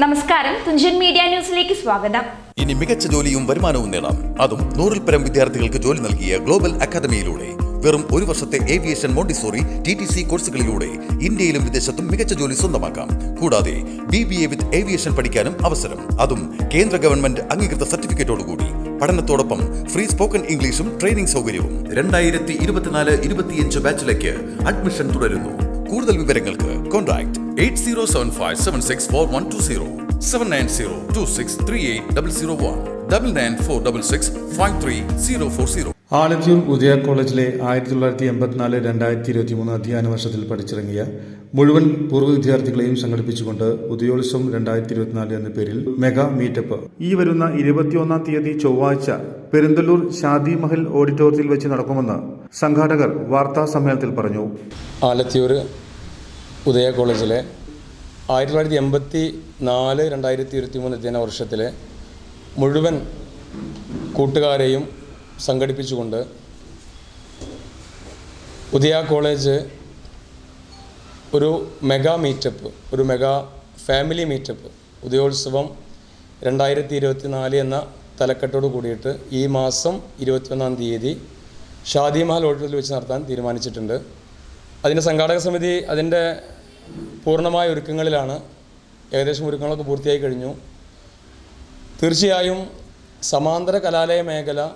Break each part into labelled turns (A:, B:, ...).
A: നമസ്കാരം. തുഞ്ചൻ മീഡിയ ന്യൂസിലേക്ക് സ്വാഗതം.
B: ഇനി മികച്ച ജോലിയും വരുമാനവും നേടാം. അതും നൂറിൽ പരം വിദ്യാർത്ഥികൾക്ക് ജോലി നൽകിയ ഗ്ലോബൽ അക്കാദമിയിലൂടെ. വെറും ഒരു വർഷത്തെ aviation Montessori T T C കോഴ്സുകളിലൂടെ ഇന്ത്യയിലും വിദേശത്തും മികച്ച ജോലി സ്വന്തമാക്കാം. കൂടാതെ B B A with aviation പഠിക്കാനും അവസരം. അതും കേന്ദ്ര ഗവൺമെന്റ് അംഗീകൃത സർട്ടിഫിക്കറ്റോടുകൂടി പഠനത്തോടൊപ്പം ഫ്രീ സ്പോക്കൺ ഇംഗ്ലീഷും ട്രെയിനിംഗ് സൗകര്യവും. രണ്ടായിരത്തി ഇരുപത്തിനാല് ഇരുപത്തിയഞ്ച് ബാച്ചിലേക്ക് അഡ്മിഷൻ തുടരുന്നു. കൂടുതൽ വിവരങ്ങൾക്ക് contact eight zero seven five seven six four one two zero seven nine zero two six three eight double zero one double nine four double six five three zero four zero
C: Alathur Udaya കോളേജിലെ ആയിരത്തി തൊള്ളായിരത്തി എൺപത്തിനാല് രണ്ടായിരത്തി ഇരുപത്തി മൂന്ന് അധ്യയന വർഷത്തിൽ പഠിച്ചിറങ്ങിയ മുഴുവൻ പൂർവ വിദ്യാർത്ഥികളെയും സംഘടിപ്പിച്ചുകൊണ്ട് ഉദയോത്സവം രണ്ടായിരത്തി ഇരുപത്തിനാല് എന്ന പേരിൽ മെഗാ മീറ്റപ്പ്. ഈ വരുന്ന ഇരുപത്തിയൊന്നാം തീയതി ചൊവ്വാഴ്ച പെരിന്തല്ലൂർ ഷാദി മഹൽ ഓഡിറ്റോറിയത്തിൽ വെച്ച് നടക്കുമെന്ന് സംഘാടകർ വാർത്താ സമ്മേളനത്തിൽ പറഞ്ഞു.
D: ആലത്തിയൂർ ഉദയ കോളേജിലെ ആയിരത്തി തൊള്ളായിരത്തി എൺപത്തി നാല് രണ്ടായിരത്തി ഇരുപത്തി മൂന്ന് അധ്യയന വർഷത്തിലെ മുഴുവൻ കൂട്ടുകാരെയും സംഘടിപ്പിച്ചുകൊണ്ട് ഉദയ കോളേജ് ഒരു മെഗാ മീറ്റപ്പ് ഒരു മെഗാ ഫാമിലി മീറ്റപ്പ് ഉദയോത്സവം രണ്ടായിരത്തി ഇരുപത്തി നാല് എന്ന തലക്കെട്ടോട് കൂടിയിട്ട് ഈ മാസം ഇരുപത്തിയൊന്നാം തീയതി ഷാദിമഹൽ ഓഡിറ്റോറിയത്തിൽ വെച്ച് നടത്താൻ തീരുമാനിച്ചിട്ടുണ്ട്. അതിന്റെ സംഘാടക സമിതി അതിന്റെ പൂർണമായ ഒരുക്കങ്ങളിലാണ് ഏകദേശം ഒരുക്കങ്ങളൊക്കെ പൂർത്തിയായി കഴിഞ്ഞു. തീർച്ചയായും സമാന്തര കലാലയ മേഖല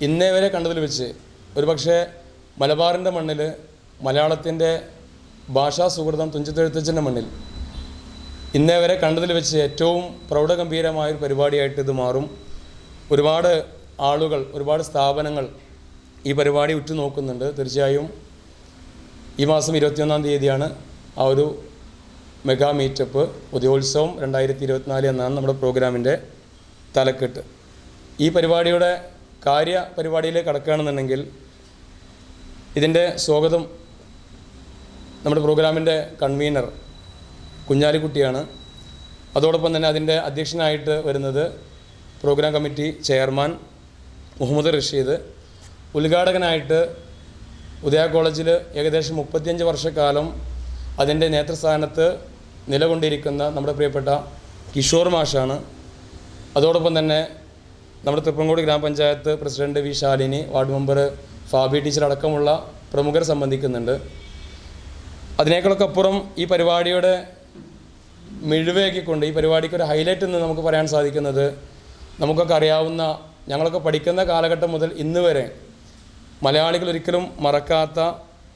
D: ഇന്നേ വരെ കണ്ടതിൽ വെച്ച് ഒരുപക്ഷെ മലബാറിന്റെ മണ്ണിൽ മലയാളത്തിന്റെ ഭാഷാ സുഹൃതം തുഞ്ചത്തെഴുത്തച്ഛന്റെ മണ്ണിൽ ഇന്നേ വരെ കണ്ടതിൽ വെച്ച് ഏറ്റവും പ്രൗഢഗംഭീരമായൊരു പരിപാടിയായിട്ട് ഇത് മാറും. ഒരുപാട് ആളുകൾ ഒരുപാട് സ്ഥാപനങ്ങൾ ഈ പരിപാടി ഉറ്റുനോക്കുന്നുണ്ട്. തീർച്ചയായും ഈ മാസം ഇരുപത്തിയൊന്നാം തീയതിയാണ്. ആ ഒരു മെഗാ മീറ്റപ്പ് ഉദയോത്സവം രണ്ടായിരത്തി ഇരുപത്തിനാല് എന്നാണ് നമ്മുടെ പ്രോഗ്രാമിന്റെ തലക്കെട്ട്. ഈ പരിപാടിയുടെ കാര്യ പരിപാടിയിലേക്ക് കടക്കുകയാണെന്നുണ്ടെങ്കിൽ ഇതിന്റെ സ്വാഗതം നമ്മുടെ പ്രോഗ്രാമിന്റെ കൺവീനർ കുഞ്ഞാലിക്കുട്ടിയാണ്. അതോടൊപ്പം തന്നെ അതിന്റെ അധ്യക്ഷനായിട്ട് വരുന്നത് program committee chairman Muhammad Rasheed. ഉദ്ഘാടകനായിട്ട് Udaya കോളേജിൽ ഏകദേശം മുപ്പത്തിയഞ്ച് വർഷക്കാലം അതിന്റെ നേതൃസ്ഥാനത്ത് നിലകൊണ്ടിരിക്കുന്ന നമ്മുടെ പ്രിയപ്പെട്ട കിഷോർ മാഷാണ്. അതോടൊപ്പം തന്നെ നമ്മുടെ തൃപ്പങ്കോട് ഗ്രാമപഞ്ചായത്ത് president V Shalini ward member Fabi teacher അടക്കമുള്ള പ്രമുഖർ സംബന്ധിക്കുന്നുണ്ട്. അതിനേക്കാളൊക്കെ അപ്പുറം ഈ പരിപാടിയുടെ മിഴിവയാക്കിക്കൊണ്ട് ഈ പരിപാടിക്ക് ഒരു ഹൈലൈറ്റ് എന്ന് നമുക്ക് പറയാൻ സാധിക്കുന്നത് നമുക്കൊക്കെ അറിയാവുന്ന ഞങ്ങളൊക്കെ പഠിക്കുന്ന കാലഘട്ടം മുതൽ ഇന്ന് വരെ മലയാളികൾ ഒരിക്കലും മറക്കാത്ത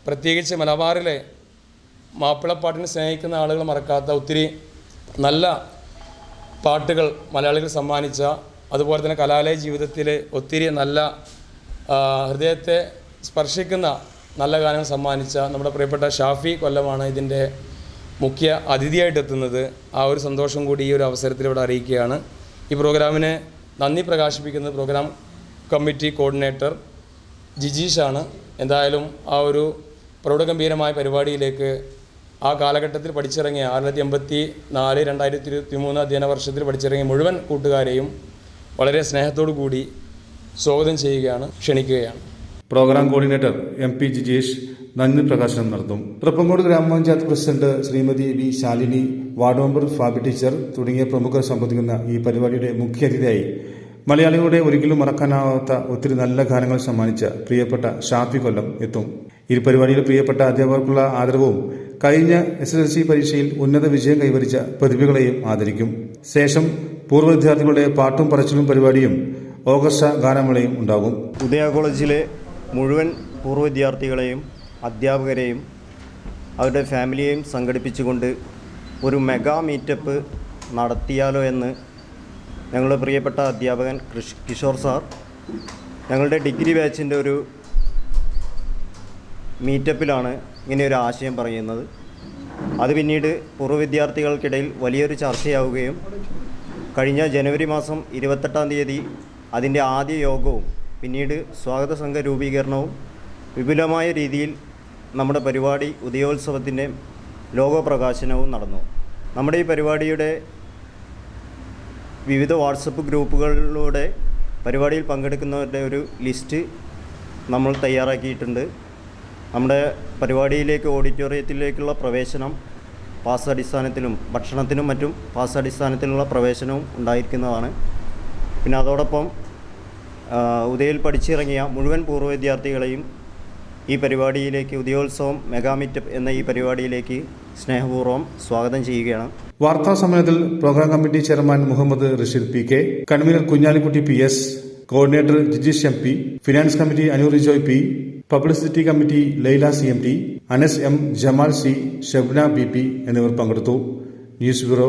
D: പ്രത്യേകിച്ച് മലബാറിലെ മാപ്പിളപ്പാട്ടിനെ സ്നേഹിക്കുന്ന ആളുകൾ മറക്കാത്ത ഒത്തിരി നല്ല പാട്ടുകൾ മലയാളികൾ സമ്മാനിച്ച അതുപോലെ തന്നെ കലാലയ ജീവിതത്തിൽ ഒത്തിരി നല്ല ഹൃദയത്തെ സ്പർശിക്കുന്ന നല്ല ഗാനങ്ങൾ സമ്മാനിച്ച നമ്മുടെ പ്രിയപ്പെട്ട ഷാഫി കൊല്ലമാണ് ഇതിന്റെ മുഖ്യ അതിഥിയായിട്ട് എത്തുന്നത്. ആ ഒരു സന്തോഷം കൂടി ഈ ഒരു അവസരത്തിൽ ഇവിടെ അറിയിക്കുകയാണ്. ഈ പ്രോഗ്രാമിനെ നന്ദി പ്രകാശിപ്പിക്കുന്നത് പ്രോഗ്രാം കമ്മിറ്റി കോർഡിനേറ്റർ ജിജീഷാണ്. എന്തായാലും ആ ഒരു പ്രൗഢഗംഭീരമായ പരിപാടിയിലേക്ക് ആ കാലഘട്ടത്തിൽ പഠിച്ചിറങ്ങിയ ആയിരത്തി എൺപത്തി നാല് രണ്ടായിരത്തി ഇരുപത്തി മൂന്ന് അധ്യയന വർഷത്തിൽ പഠിച്ചിറങ്ങിയ മുഴുവൻ കൂട്ടുകാരെയും വളരെ സ്നേഹത്തോടു കൂടി സ്വാഗതം ചെയ്യുകയാണ് ക്ഷണിക്കുകയാണ്.
C: Program coordinator M P Jijesh നന്ദി പ്രകാശനം നടത്തും. തൃപ്പങ്കോട് ഗ്രാമപഞ്ചായത്ത് president Shrimati V Shalini ward member Fabi teacher തുടങ്ങിയ പ്രമുഖർ സംബന്ധിക്കുന്ന ഈ പരിപാടിയുടെ മുഖ്യാതിഥിയായി മലയാളികളുടെ ഒരിക്കലും മറക്കാനാവാത്ത ഒത്തിരി നല്ല ഗാനങ്ങൾ സമ്മാനിച്ച പ്രിയപ്പെട്ട ഷാഫി കൊല്ലം എത്തും. ഈ പരിപാടിയിൽ പ്രിയപ്പെട്ട അധ്യാപകർക്കുള്ള ആദരവും കഴിഞ്ഞ എസ് എസ് എൽ സി പരീക്ഷയിൽ ഉന്നത വിജയം കൈവരിച്ച പ്രതിഭകളെയും ആദരിക്കും. ശേഷം പൂർവ വിദ്യാർത്ഥികളുടെ പാട്ടും പറച്ചിലും പരിപാടിയും ഓഗസ്റ്റ് ഗാനമേളയും ഉണ്ടാകും.
E: ഉദയ കോളേജിലെ മുഴുവൻ പൂർവ വിദ്യാർത്ഥികളെയും അധ്യാപകരെയും അവരുടെ ഫാമിലിയെയും സംഘടിപ്പിച്ചുകൊണ്ട് ഒരു മെഗാ മീറ്റപ്പ് നടത്തിയാലോ എന്ന് ഞങ്ങളുടെ പ്രിയപ്പെട്ട അധ്യാപകൻ കൃഷ് കിഷോർ സാർ ഞങ്ങളുടെ ഡിഗ്രി ബാച്ചിന്റെ ഒരു മീറ്റപ്പിലാണ് ഇങ്ങനെ ഒരു ആശയം പറയുന്നത്. അത് പിന്നീട് പൂർവ വിദ്യാർത്ഥികൾക്കിടയിൽ വലിയൊരു ചർച്ചയാവുകയും കഴിഞ്ഞ ജനുവരി മാസം ഇരുപത്തെട്ടാം തീയതി അതിന്റെ ആദ്യ യോഗവും പിന്നീട് സ്വാഗത സംഘ രൂപീകരണവും വിപുലമായ രീതിയിൽ നമ്മുടെ പരിപാടി ഉദയോത്സവത്തിന്റെ ലോഗോ പ്രകാശനവും നടന്നു. നമ്മുടെ ഈ പരിപാടിയുടെ വിവിധ വാട്സപ്പ് ഗ്രൂപ്പുകളിലൂടെ പരിപാടിയിൽ പങ്കെടുക്കുന്നവരുടെ ഒരു ലിസ്റ്റ് നമ്മൾ തയ്യാറാക്കിയിട്ടുണ്ട്. നമ്മുടെ പരിപാടിയിലേക്ക് ഓഡിറ്റോറിയത്തിലേക്കുള്ള പ്രവേശനം പാസ് അടിസ്ഥാനത്തിലും ഭക്ഷണത്തിനും മറ്റും പാസ് അടിസ്ഥാനത്തിലുള്ള പ്രവേശനവും ഉണ്ടായിരിക്കുന്നതാണ്. പിന്നെ അതോടൊപ്പം ഉദയിൽ പഠിച്ചിറങ്ങിയ മുഴുവൻ പൂർവ വിദ്യാർത്ഥികളെയും ഈ പരിപാടിയിലേക്ക് ഉദയോത്സവം മെഗാമിറ്റപ്പ് എന്ന ഈ പരിപാടിയിലേക്ക് സ്നേഹപൂർവം സ്വാഗതം ചെയ്യുകയാണ്.
C: വാർത്താ സമ്മേളനത്തിൽ program committee chairman Muhammad Rasheed P K convener Kunhalikutty P S coordinator Jijeesh M P finance committee Anoor Joy P publicity committee Laila C M T Anas M Jamal C Shabna B P എന്നിവർ പങ്കെടുത്തു. News bureau